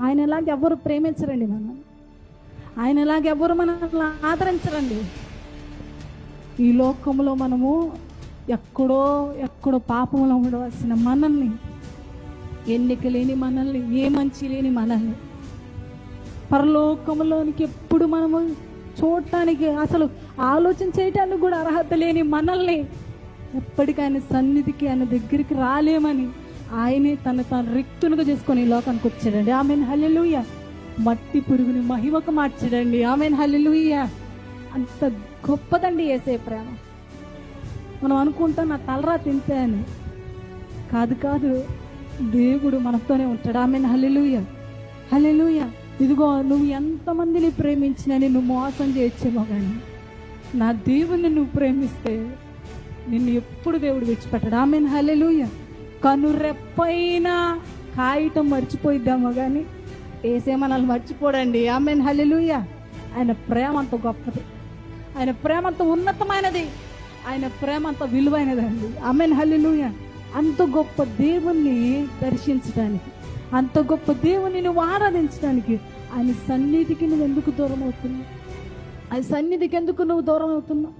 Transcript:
ఆయన ఎలాగ ఎవరు ప్రేమించరండి మనం ఆయన ఎలాగ ఎవరు మనల్ని ఆదరించరండి? ఈ లోకంలో మనము ఎక్కడో ఎక్కడో పాపంలో ఉండవలసిన మనల్ని ఎన్నిక లేని మనల్ని ఏ మంచి లేని మనల్ని పరలోకంలోనికి ఎప్పుడు మనము చూడటానికి అసలు ఆలోచన చేయటానికి కూడా అర్హత లేని మనల్ని ఎప్పటికైనా సన్నిధికి ఆయన దగ్గరికి రాలేమని ఆయనే తన తాను రిక్తునుగా చేసుకొని ఈ లోకానికి వచ్చాడండి. ఆమెన్. హల్లెలూయ. మట్టి పురుగుని మహిమకు మార్చాడండి. ఆమెన్. హల్లెలుయ. అంత గొప్పదండి ఏసే ప్రేమ. మనం అనుకుంటాం నా తలరా తింటే అని. కాదు కాదు. దేవుడు మనతోనే ఉంటాడు. ఆమె హల్లెలూయ. హల్లెలుయ. ఇదిగో నువ్వు ఎంతమందిని ప్రేమించినా నువ్వు మోసం చేయొచ్చేమో కానీ నా దేవుని నువ్వు ప్రేమిస్తే నిన్ను ఎప్పుడు దేవుడు విడిచిపెట్టాడు. ఆమె హల్లెలూయ. కనురెప్పైన కాయటం మర్చిపోయిద్దామో కానీ ఏసే మనల్ని మర్చిపోడండి. ఆమె హల్లెలూయ ఆయన ప్రేమ అంత గొప్పది. ఆయన ప్రేమ అంత ఉన్నతమైనది. ఆయన ప్రేమ అంత విలువైనదండి ఆమెన్ హల్లెలూయ అంత గొప్ప దేవుణ్ణి దర్శించడానికి అంత గొప్ప దేవుని నువ్వు ఆరాధించడానికి ఆయన సన్నిధికి నువ్వు ఎందుకు దూరం అవుతున్నావు ఆయన సన్నిధికి ఎందుకు నువ్వు దూరం అవుతున్నావు